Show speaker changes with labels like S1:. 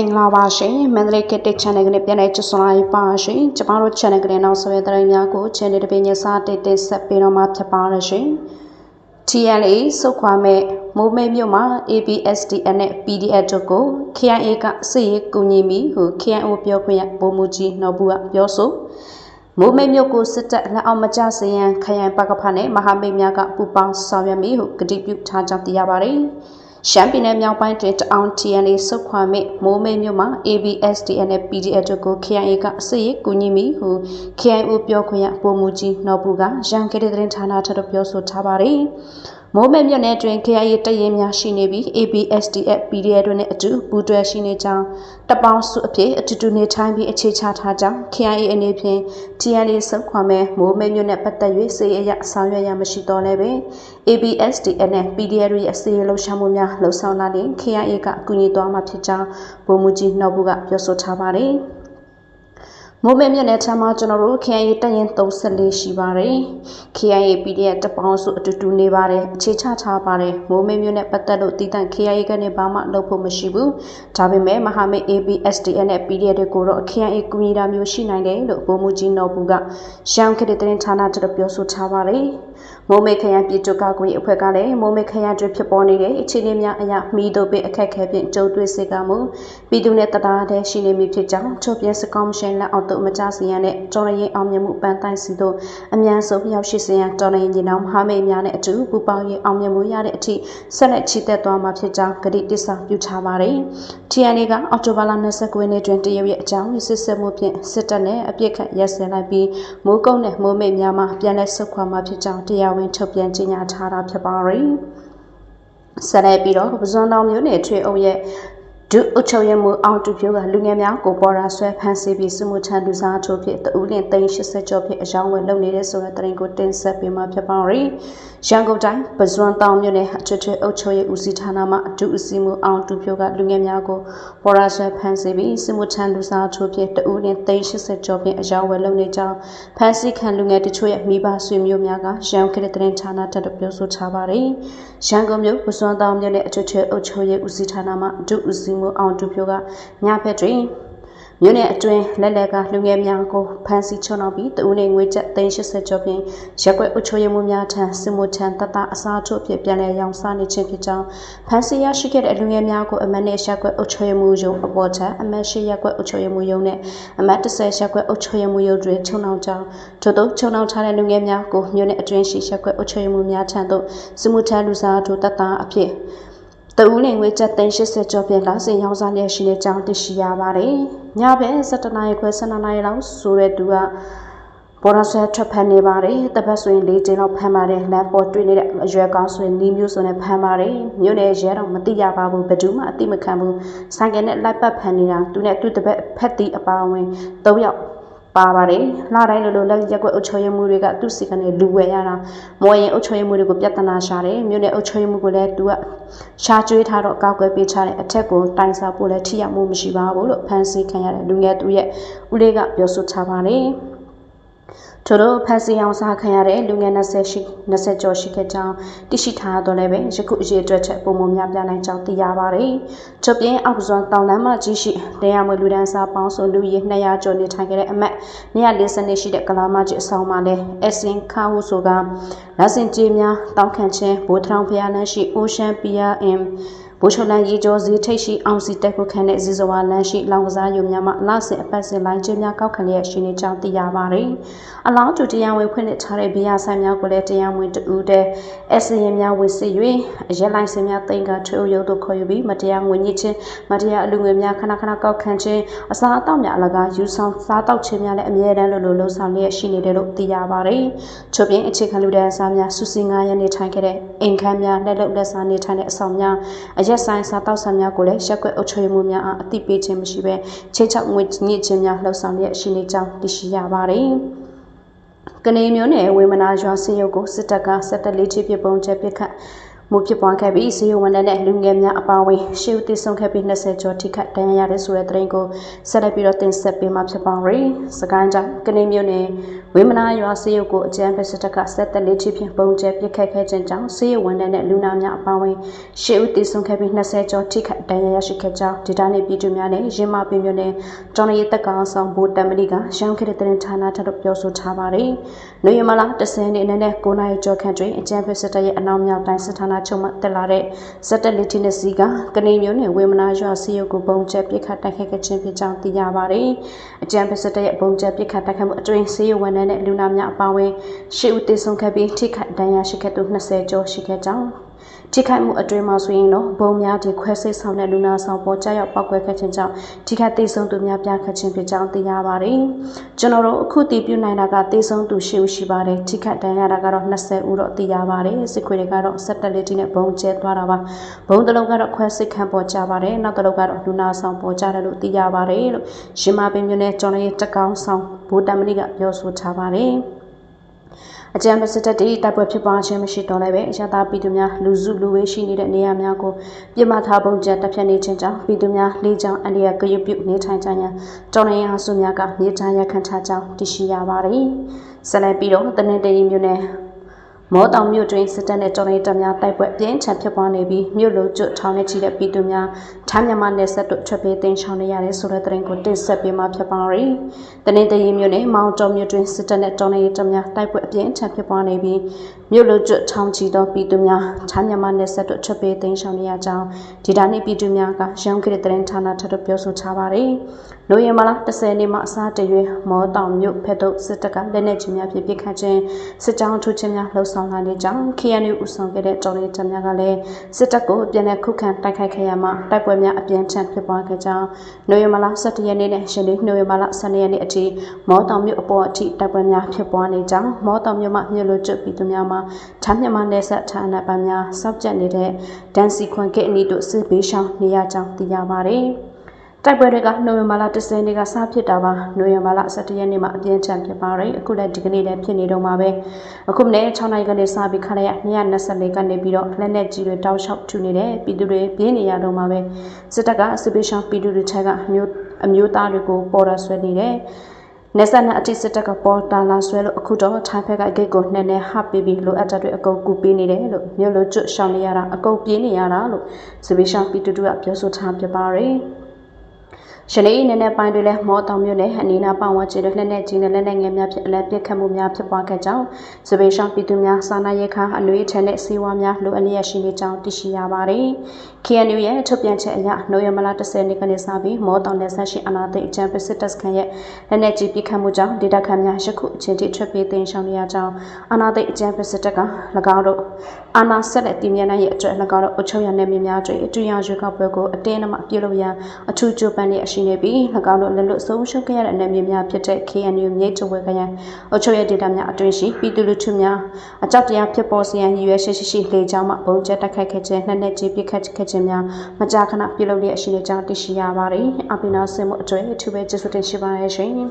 S1: င်္ဂလာပါရှင်မန္တလေးကတစ် channel ကနေပြန်လည်ကြိုဆိုလိုက်ပါရှင်ကျမတို့ channel ကနေနောက်ဆက်တွဲသတင်းများကို channel တစ်ပင်ညစာတက်တက်ဆက်ပေးတော့မှာဖြစ်ပါရရှင် TNA စုခွာမဲ့မိုးမိတ်မြို့မှာ ABSDN နဲ့ PDF တို့ကို KIA ကစစ်ရေးကူညီမိဟု KIO ပြောခွင့်ရဗိုလ်မှူးကြီးနော်ဘူးကပြောဆိုမိုးမိတ်မြို့ကိုစစ်တပ်လက်အောက်မကျစရန်ခရိုင်ပကဖနဲ့မဟာမိတ်များကပူးပေါင်းဆောင်ရွက်မိဟုကတိပြုထားကြောင်းသိရပါတယ်။ ရှမ်းပြည်နယ်မြောက်ပိုင်းတွင်တအောင် TNA စုခွာမိမိုးမိတ်မြို့မှာ ABSDN နဲ့ PDF တို့ကို KIA ကစစ်ရေးကူညီမိဟု KIO ပြောခွင့်ရပုံမူကြီးနော်ဘူးကရန်ကတဲ့သတင်းဌာနထပ်ပြောဆိုထားပါတယ်။ မိုးမဲမြက်နယ်တွင် KIA တရင်များရှိနေပြီး ABSDF PDF တို့နဲ့အတူပူးတွဲရှိနေကြောင်းတပေါင်းစုအဖြစ်အတူတူနေထိုင်ပြီးအခြေချထားကြောင်း KIA အနေဖြင့် TNA စုခွာမဲ့မိုးမဲမြက်နဲ့ပတ်သက်၍စေအရဆောင်ရွက်ရမရှိတော့လည်းပဲ ABSDF နဲ့ PDF တို့ရဲ့စေလှုပ်ရှားမှုများလှုံ့ဆော်လာတဲ့ KIA ကအကူအညီသွားမှာဖြစ်ကြောင်းဗိုလ်မှူးကြီးနော်ဘူးကပြောဆိုထားပါတယ်။ မိုးမဲမြက်နယ်ထမ်းမှာကျွန်တော်တို့ KIA တပ်ရင်34ရှိပါတယ် KIA PDF တပေါင်းစုအတူတူနေပါတယ်အခြေချထားပါတယ်မိုးမဲမြက်နဲ့ပတ်သက်လို့တည်တံ့ KIA ကနေဘာမှလုပ်ဖို့မရှိဘူးဒါပေမဲ့မဟာမိတ် ABSDN နဲ့ PDF တွေကိုတော့ KIA ကူညီတာမျိုးရှိနိုင်တယ်လို့ဗိုလ်မှူးကြီးနော်ဘူးကရန်ခတဲ့တင်ဌာနတို့ပြောဆိုထားပါတယ်မိုးမိတ်ခရိုင်ပြည်သူ့ကာကွယ်အဖွဲ့ကလည်းမိုးမိတ်ခရိုင်တွင်ဖြစ်ပေါ်နေတဲ့အခြေအနေများအရမိတို့ပင်အခက်အခဲဖြင့်ကြုံတွေ့စေကမူပြည်သူနဲ့တသားတည်းရှိနေမိဖြစ်ကြောင်းထုတ်ပြန်စကောင်းရှင်လက်အောက်သို့မကြစီရန်နဲ့တော်ရရင်အောင်မြင်မှုပန်းတိုင်းစီတို့အမြန်ဆုံးရောက်ရှိစေရန်တော်ရရင်ညီနောင်မဟာမိတ်များနဲ့အတူပူးပေါင်းရေးအောင်မြင်မှုရတဲ့အထိဆက်လက်ချီတက်သွားမှာဖြစ်ကြောင်းကတိတစ္ဆာပြုထားပါတယ်။ TNA ကအော်တိုဘာလ29ရက်နေ့တွင်တရုတ်ရဲ့အကြောင်းစစ်စစ်မှုဖြင့်စစ်တပ်နဲ့အပြစ်ခတ်ရက်စင်လိုက်ပြီးမိုးကုတ်နဲ့မိုးမိတ်များမှပြန်လည်ဆုတ်ခွာမှာဖြစ်ကြောင်းတရားဝင်ထုတ်ပြန်ကြေညာထားတာဖြစ်ပါတယ်။ဆက်လက်ပြီးတော့ပဇွန်တောင်မြို့နယ်ထွေအုပ်ရဲ့ ဒုအုပ်ချုပ်ရမှုအောင်တူဖြိုးကလူငယ်များကိုပေါ်ရာဆွဲဖမ်းဆီးပြီးစုမှုထမ်းလူစားထိုးဖြစ်တူးလင်သိန်း80ကျော်ဖြစ်အယောင်းဝယ်လုပ်နေတဲ့ဆိုတဲ့သတင်းကိုတင်ဆက်ပေးမှာဖြစ်ပါရယ်။ရန်ကုန်တိုင်းပဇွန်တောင်မြို့နယ်အထွေထွေအုပ်ချုပ်ရေးဦးစီးဌာနမှအထူးအစည်းအမှုအောင်တူဖြိုးကလူငယ်များကိုပေါ်ရာဆွဲဖမ်းဆီးပြီးစုမှုထမ်းလူစားထိုးဖြစ်တူးလင်သိန်း80ကျော်ဖြစ်အယောင်းဝယ်လုပ်နေကြောင်းဖမ်းဆီးခံလူငယ်တချို့ရဲ့မိဘဆွေမျိုးများကရန်ကုန်တဲ့သတင်းဌာနတက်ပြောဆိုထားပါရယ်။ရန်ကုန်မြို့ပဇွန်တောင်မြို့နယ်အထွေထွေအုပ်ချုပ်ရေးဦးစီးဌာနမှအထူးအစည်းအမှုအောင်တူဖြိုးကညဘက်တွင် မြို့နယ်အတွင်းလက်လက်ကလူငယ်များကိုဖမ်းဆီးချုံနောက်ပြီးတဦးနဲ့ငွေကျပ်380ကျော်ဖြင့်ရက်ွက်အုပ်ချုပ်ရေးမှုများထံစစ်မှုထံတတအစားထိုးဖြစ်ပြန်လည်ရောင်းစားနေခြင်းဖြစ်ကြောင်းဖမ်းဆီးရရှိခဲ့တဲ့လူငယ်များကိုအမတ်နဲ့ရက်ွက်အုပ်ချုပ်ရေးမှုရုံအပေါ်ထံအမတ်ရှိရက်ွက်အုပ်ချုပ်ရေးမှုရုံနဲ့အမတ်30ရက်ွက်အုပ်ချုပ်ရေးမှုရုံတွင်ချုံနောက်ကြောင်းထို့သောချုံနောက်ထားတဲ့လူငယ်များကိုမြို့နယ်အတွင်းရှိရက်ွက်အုပ်ချုပ်ရေးမှုများထံသို့စစ်မှုထမ်းလူစားထိုးတတအဖြစ် တဦးနဲ့ငွေကျပ်380ကျော်ဖြင့်လာစဉ်ရောင်းစားလျက်ရှိတဲ့ကြောင်းသိရှိရပါတယ်။ညဘက်7နာရီခွဲ7နာရီလောက်ဆိုတဲ့သူကဘောရဆွဲထွက်ဖမ်းနေပါတယ်။တပတ်ဆိုရင်၄ကျင်းလောက်ဖမ်းပါတယ်။လမ်းပေါ်တွေ့နေတဲ့အရွယ်ကောင်းဆိုရင်နီးမျိုးစုံနဲ့ဖမ်းပါတယ်။မြို့နယ်ရဲတော့မသိရပါဘူး။ဘယ်သူမှအသိမခံဘူး။ဆိုင်ကယ်နဲ့လိုက်ပတ်ဖမ်းနေတာသူနဲ့သူ့တပတ်ဖက်တီအပါဝင်၃ယောက် ပါပါတယ်။လာတိုင်းလိုလိုလက်ရက်ွက်အုပ်ချုပ်ရေးမှုတွေကသူ့စီကနေလူဝယ်ရတာမော်ရင်အုပ်ချုပ်ရေးမှုတွေကိုပြဿနာရှာတယ်။မြို့နယ်အုပ်ချုပ်ရေးမှုကိုလည်းသူကရှားကျွေးထားတော့ကောက်ွယ်ပေးချတဲ့အထက်ကိုတိုင်စာပို့လည်းထိရောက်မှုမရှိပါဘူးလို့ဖန်ဆီးခံရတဲ့လူငယ်သူရဲ့ဦးလေးကပြောဆိုထားပါတယ်။ ထို့သောဖက်စီအောင်စားခံရတဲ့လူငယ်20ရှိ20ကျော်ရှိခဲ့ကြောင်းသိရှိထားတော့လည်းပဲယခုအရေးအတွက်ချက်ပုံမများပြနိုင်ကြောင်းသိရပါတယ်။ချုပ်ပြင်းအောက်စွန်တောင်တန်းမှကြီးရှိတရားမွေလူဒန်းစားပေါင်းစုလူကြီး200ကျော်နေထိုင်ခဲ့တဲ့အမတ်240နှစ်ရှိတဲ့ကလာမကြီးအဆောင်မှာလည်းအစင်ခါဟုဆိုကလက်စင်ကြီးများတောင်းခံခြင်းဘိုးထောင်ဖျားနှန်းရှိ Ocean PRM ဘိုးချုံလန်ရေကျော်ဈေးထိပ်ရှိအောင်စီတက်ခုခန့်တဲ့ဇီဇဝါလမ်းရှိလောင်ကစားရုံများမှလဆင်အပတ်စဉ်လိုင်းကျင်းများကောက်ခံလျက်ရှိနေကြောင်းသိရပါတယ်။အလောင်းတူတရားဝင်ဖွင့်လှစ်ထားတဲ့ဘီယာဆိုင်များကိုလည်းတရားဝင်တူတဲ့ S ရင်များဝစ်စစ်၍အရက်လိုင်းစင်များတင်ကထွေအုပ်ရုံးသို့ခေါ်ယူပြီးမတရားငွေညစ်ခြင်းမတရားအလူငွေများခဏခဏကောက်ခံခြင်းအစားအသောက်များအလကားယူဆောင်စားတောက်ခြင်းများလည်းအမြဲတမ်းလိုလိုလှုံ့ဆော်လျက်ရှိနေတယ်လို့သိရပါတယ်။ချို့ပြင်အခြေခံလူဒန်းစားများစုစည်းငါးရနေထိုင်ခဲ့တဲ့အိမ်ခန်းများလက်လုံလက်စားနေထိုင်တဲ့အဆောင်များအရက်ဆိုင်စားတောက်ဆန်များကိုလည်းရက်ွက်အုပ်ချုပ်မှုများအားအသိပေးခြင်းမရှိဘဲချိတ်ချောက်ငွေညစ်ခြင်းများလှုပ်ဆောင်ရရှိနေကြောင်းသိရှိရပါတယ်။ကနေမျိုးနယ်ဝေမနာရွာစရုပ်ကိုစစ်တပ်ကစစ်တပ်လေးချပြပုံချက်ပစ်ခတ်မှုဖြစ်ပွားခဲ့ပြီးစီယဝန်နဲ့လူငယ်များအပါအဝင်ရှေ့ဦးတည်ဆုံခဲ့ပြီး20ကျော်ထိခိုက်ဒဏ်ရာရတဲ့ဆိုတဲ့သတင်းကိုဆက်လက်ပြီးတော့တင်ဆက်ပေးမှာဖြစ်ပါရယ်။စကိုင်းတိုင်းကနေမျိုးနယ်ဝဝေမနာရွာစေရုပ်ကိုအကြမ်းဖက်စစ်တပ်ကဆက်သက်လေးချဖြင့်ပုံကျဲပစ်ခတ်ခဲ့ခြင်းကြောင့်စေရုပ်ဝန်ထမ်းနဲ့လူနာများအပါအဝင်ရှေ့ဦးတည်ဆုံခဲ့ပြီး20ကျော်ထိခိုက်ဒဏ်ရာရရှိခဲ့ကြောင်းဒေတာနေပြည်သူများနဲ့ရင်းမပင်မြို့နယ်ကျောင်းရည်တက်ကောင်ဆောင်ဘူတမလီကရောင်းခဲ့တဲ့တင်ဌာနထပ်ပြောဆိုထားပါတယ်။နေရမလာ10နှစ်နဲ့9နာရီကျော်ခန့်တွင်အကြမ်းဖက်စစ်တပ်ရဲ့အနောက်မြောက်တိုင်းစစ်ဌာနချုပ်မှတက်လာတဲ့စက်တက်လေးထင်းစီကကနေမျိုးနဲ့ဝေမနာရွာစေရုပ်ကိုပုံကျဲပစ်ခတ်တိုက်ခိုက်ခဲ့ခြင်းဖြစ်ကြောင်းသိရပါတယ်။အကြမ်းဖက်စစ်တပ်ရဲ့ပုံကျဲပစ်ခတ်တိုက်ခိုက်မှုအတွင်းစေရုပ်ဝန်ထမ်းနဲ့လူနာများအပါအဝင်ရှေ့ဦးတည်ဆုံခဲ့ပြီးထိခိုက်ဒဏ်ရာရှိခဲ့သူ20ကျော်ရှိခဲ့ကြောင်း ထိခိုက်မှုအတွင်းမှာဆိုရင်တော့ဘုံများဒီခွဲစိတ်ဆောင်တဲ့လူနာဆောင်ပေါ်ကြောက်ရောက်ပောက်ကွဲခဲ့ခြင်းကြောင့်ထိခိုက်သိဆုံးသူများပြားခတ်ခြင်းဖြစ်ကြောင်းသိရပါတယ်။ကျွန်တော်တို့အခုတည်ပြုနိုင်တာကသိဆုံးသူရှိဦးရှိပါတယ်။ထိခိုက်ဒဏ်ရာတာကတော့20ဦးတော့သိရပါတယ်။စစ်ခွေတွေကတော့ဆက်တက်လေးတီနဲ့ဘုံကျဲသွားတာပါ။ဘုံတစ်လုံးကတော့ခွဲစိတ်ခံပေါ်ကြပါတယ်။နောက်တစ်လုံးကတော့လူနာဆောင်ပေါ်ကြတယ်လို့သိရပါတယ်လို့ရှင်မပင်မြို့နယ်ကျော်နေတက်ကောင်းဆောင်ဘူတမလီကပြောဆိုထားပါတယ်။ အကြံမစစ်တပ်တီတပ်ပွဲဖြစ်ပွားခြင်းမရှိတော့လည်းပဲအရသာပြည်သူများလူစုလူဝေးရှိနေတဲ့နေရာများကိုပြစ်မှတ်ထားပုံကျန်တပ်ဖြတ်နေခြင်းကြောင့်ပြည်သူများလေးချောင်းအန္တရာယ်ကြွပြုနေထိုင်ကြရန်တော်နေရာစုများကမြေချမ်းရခံထားကြောင်းတရှိရပါတယ်။ဆက်လက်ပြီးတော့တနင်္တရီမြို့နယ် မောတောင်မြို့တွင်စစ်တပ်နဲ့တော်လှန်ရေးတပ်များတိုက်ပွဲပြင်းထန်ဖြစ်ပွားနေပြီးမြို့လိုကျွတ်ထောင်နဲ့ချီတဲ့ပြည်သူများထိုင်းမြန်မာနယ်စပ်တို့ထွက်ပြေးသိမ်းရှောင်နေရတယ်ဆိုတဲ့သတင်းကိုတင်ဆက်ပေးမှာဖြစ်ပါရယ်။တနင်္တရီမြို့နယ်မောင်တောင်မြို့တွင်စစ်တပ်နဲ့တော်လှန်ရေးတပ်များတိုက်ပွဲအပြင်းထန်ဖြစ်ပွားနေပြီး မြို့လိုကျွတ်ထောင်ချီသောပြည်သူများထိုင်းမြန်မာနယ်စပ်တို့ထွက်ပြေးသိမ်းရှောင်နေရကြောင်းဒီဒါနေ့ပြည်သူများကရောင်းခဲ့တဲ့သတင်းဌာနထပ်ပြောဆိုထားပါရယ်။နိုဝင်ဘာလ10နေ့မှအစားတရွေမောတောင်မြို့ဖက်တို့စစ်တပ်ကလက်နက်ကြီးများဖြင့်ပစ်ခတ်ခြင်းစစ်ကြောင်းထုခြင်းများလှုပ်ဆောင်လာနေကြောင်း KNU ဦးဆောင်ခဲ့တဲ့တော်လှန်ရေးများကလည်းစစ်တပ်ကိုပြန်လည်ခုခံတိုက်ခိုက်ခဲ့ရမှာတိုက်ပွဲများအပြင်းထန်ဖြစ်ပွားခဲ့ကြောင်းနိုဝင်ဘာလ17ရက်နေ့နဲ့ရှင်လေးနိုဝင်ဘာလ12ရက်နေ့အထိမောတောင်မြို့အပေါ်အထိတိုက်ပွဲများဖြစ်ပွားနေကြောင်းမောတောင်မြို့မှမြို့လိုကျွတ်ပြည်သူများမှာထမ်းမြန်မာနယ်ဆက်ဌာနပန်းများစောက်ကျက်နေတဲ့ဒန်စီခွန်ကိအနီတို့စစ်ဘေးရှောင်နေရကြောင်းသိရပါတယ်။တိုက်ပွဲတွေကနိုဝင်ဘာလ10ရက်နေ့ကစဖြစ်တာပါနိုဝင်ဘာလ17ရက်နေ့မှာအပြင်းထန်ဖြစ်ပါတယ်အခုလည်းဒီကနေ့လည်းဖြစ်နေတော့မှာပဲအခုမနေ့6နိုင်ကနေစပြီးခါရ224ကနေပြီးတော့လက်နဲ့ကြီးတွေတောက်လျှောက်ထူနေတယ်ပြည်သူတွေပြင်းနေရတော့မှာပဲစစ်တပ်ကစစ်ပေးရှောင်းပြည်သူတွေထက်ကအမျိုးအမျိုးသားတွေကိုပေါ်တာဆွဲနေတယ် နေဆက်နဲ့အတိစစ်တပ်ကပေါ်တာလာဆွဲလို့အခုတော့ထိုင်းဖက်ကဂိတ်ကိုနှဲနဲ့ဟပ်ပြီးပြီးလိုအပ်တဲ့တွေအကုန်ကူပေးနေတယ်လို့မြို့လိုကျွတ်ရှောင်းနေရတာအကုန်ပြေးနေရတာလို့စစ်ပေးရှောင်းပြည်သူတို့ကပြောဆိုထားပြပါရယ်ရှနေ့နည်းနည်းပိုင်းတွေလည်းမောတောင်မြို့နယ်အနီးနားပတ်ဝန်းကျင်တွေလက်နက်ကြီးနဲ့လက်နက်ငယ်များဖြင့်အလက်ပစ်ခတ်မှုများဖြစ်ပွားခဲ့ကြောင်းစပယ်ရှောင်းပြည်သူများစာနာရေးခါအနှွေးထက်နဲ့စီဝါများလိုအပ်လျက်ရှိနေကြောင်းသိရှိရပါတယ်။ KNU ရဲ့ထုတ်ပြန်ချက်အရနိုဝင်ဘာလ10ရက်နေ့ကစပြီးမောတောင်နယ်ဆက်ရှိအနာသိအကြံပစစ်တပ်စခန်းရဲ့လက်နက်ကြီးပစ်ခတ်မှုကြောင့်ဒေတာခန်များယခုအချိန်ထိထွက်ပြေးသိမ်းရှောင်နေရကြောင်းအနာသိအကြံပစစ်တပ်က၎င်းတို့အာနာဆက်လက်တည်မြဲနိုင်ရဲ့အတွက်၎င်းတို့အချုပ်ရနယ်မြေများတွင်အတူရရွေးကောက်ပွဲကိုအတင်းအမပြုလုပ်ရန်အထူးကြိုးပမ်းနေရှိနေပြီး၎င်းတို့လက်လွတ်ဆုံးရှုံးခဲ့ရတဲ့နယ်မြေများဖြစ်တဲ့ KNU မြိတ်တဝဲခရိုင်အချုပ်ရဒေတာများအတွင်းရှိပြည်သူလူထုများအကြောက်တရားဖြစ်ပေါ်စေရန်ရည်ရွယ်ရှိရှိရှိလေကြောင်းမှပုံကျတက်ခိုက်ခဲ့ခြင်းနှစ်နှစ်ကြီးပြစ်ခတ်ခဲ့ခြင်းများမကြာခဏပြုလုပ်လျက်ရှိနေကြောင်းသိရှိရပါတယ်။အပိနာစင်မှုအတွေ့အထူးပဲကျေးဇူးတင်ရှိပါတယ်ရှင်။